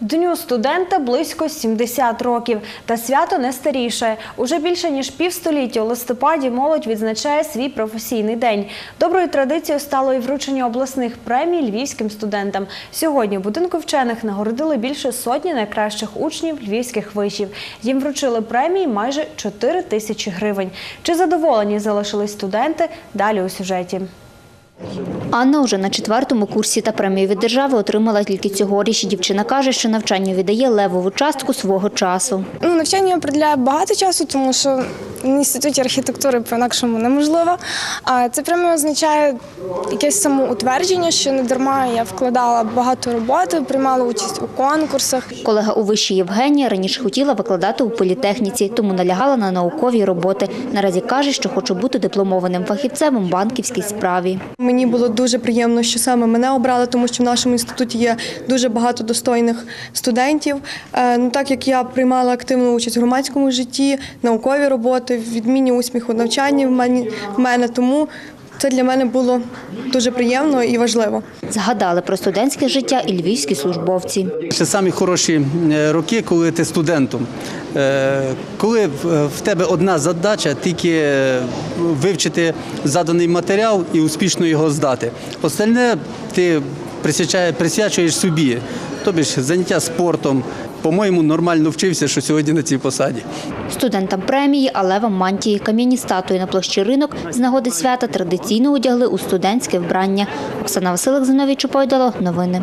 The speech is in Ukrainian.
Дню студента близько 70 років. Та свято не старіше. Уже більше ніж півстоліття у листопаді молодь відзначає свій професійний день. Доброю традицією стало і вручення обласних премій львівським студентам. Сьогодні в будинку вчених нагородили більше сотні найкращих учнів львівських вишів. Їм вручили премії майже 4 тисячі гривень. Чи задоволені залишились студенти? Далі у сюжеті. Анна вже на четвертому курсі та премію від держави отримала тільки цьогоріч. Дівчина каже, що навчанню віддає левову частку свого часу. Ну, навчання приділяє багато часу, тому що в інституті архітектури по-інакшому неможливо. А це прямо означає якесь самоутвердження, що не дарма я вкладала багато роботи, приймала участь у конкурсах. Колега у виші Євгенія раніше хотіла викладати у політехніці, тому налягала на наукові роботи. Наразі каже, що хоче бути дипломованим фахівцем у банківській справі. Мені було дуже приємно, що саме мене обрали, тому що в нашому інституті є дуже багато достойних студентів. Е, Ну так як я приймала активну участь в громадському житті, наукові роботи, відмінні усміху навчання в мене, тому це для мене було дуже приємно і важливо. Згадали про студентське життя і львівські службовці. Ще самі хороші е, роки, коли ти студентом. Е, Коли в тебе одна задача тільки е, вивчити заданий матеріал і успішно його здати. Остальне ти присвячуєш собі, тобі ж заняття спортом. По-моєму, нормально вчився, що сьогодні на цій посаді. Студентам премії, алевам левам мантії, кам'яні статуї на площі ринок з нагоди свята традиційно одягли у студентське вбрання. Оксана Василик, Зиновій Чупойдало. Новини.